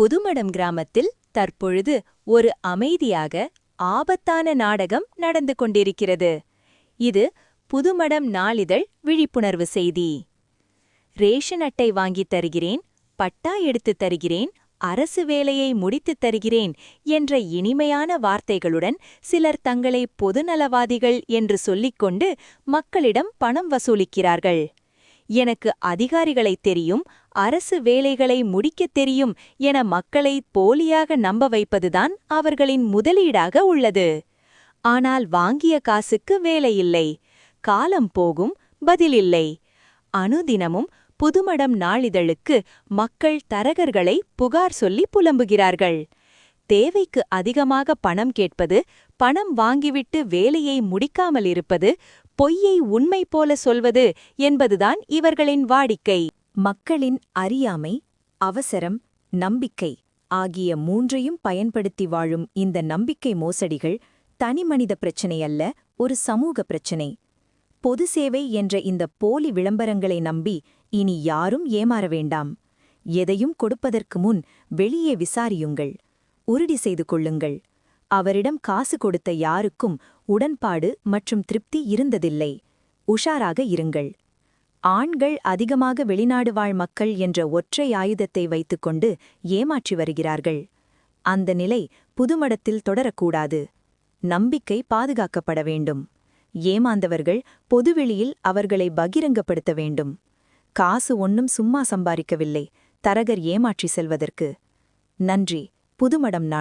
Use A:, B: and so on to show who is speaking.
A: புதுமடம் கிராமத்தில் தற்பொழுது ஒரு அமைதியாக ஆபத்தான நாடகம் நடந்து கொண்டிருக்கிறது. இது புதுமடம் நாளிதழ் விழிப்புணர்வு செய்தி. ரேஷன் அட்டை வாங்கித் தருகிறேன் பட்டா எடுத்துத் தருகிறேன் அரசு வேலையை முடித்துத் தருகிறேன் என்ற இனிமையான வார்த்தைகளுடன் சிலர் தங்களை பொதுநலவாதிகள் என்று சொல்லிக்கொண்டு மக்களிடம் பணம் வசூலிக்கிறார்கள். எனக்கு அதிகாரிகளைத் தெரியும் அரசு வேலைகளை முடிக்கத் தெரியும் என மக்களை போலியாக நம்ப வைப்பதுதான் அவர்களின் முதலீடாக உள்ளது. ஆனால் வாங்கிய காசுக்கு வேலையில்லை. காலம் போகும் பதிலில்லை. அனுதினமும் புதுமடம் நாளிதழுக்கு மக்கள் தரகர்களை புகார் சொல்லி புலம்புகிறார்கள். தேவைக்கு அதிகமாக பணம் கேட்பது பணம் வாங்கிவிட்டு வேலையை முடிக்காமல் இருப்பது பொய்யை உண்மை போல சொல்வது என்பதுதான் இவர்களின் வாடிக்கை. மக்களின் அறியாமை அவசரம் நம்பிக்கை ஆகிய மூன்றையும் பயன்படுத்தி வாழும் இந்த நம்பிக்கை மோசடிகள் தனிமனித பிரச்சினை அல்ல ஒரு சமூக பிரச்சினை. பொது சேவை என்ற இந்த போலி விளம்பரங்களை நம்பி இனி யாரும் ஏமாற வேண்டாம். எதையும் கொடுப்பதற்கு முன் வெளியே விசாரியுங்கள் உறுதி செய்து கொள்ளுங்கள். அவரிடம் காசு கொடுத்த யாருக்கும் உடன்பாடு மற்றும் திருப்தி இருந்ததில்லை. உஷாராக இருங்கள். ஆண்கள் அதிகமாக வெளிநாடு வாழ் மக்கள் என்ற ஒற்றை ஆயுதத்தை வைத்துக்கொண்டு ஏமாற்றி வருகிறார்கள். அந்த நிலை புதுமடத்தில் தொடரக்கூடாது. நம்பிக்கை பாதுகாக்கப்பட வேண்டும். ஏமாந்தவர்கள் பொதுவெளியில் அவர்களை பகிரங்கப்படுத்த வேண்டும். காசு ஒன்னும் சும்மா சம்பாதிக்கவில்லை. தரகர் ஏமாற்றி செல்வதற்கு. நன்றி. புதுமடம் நாள்.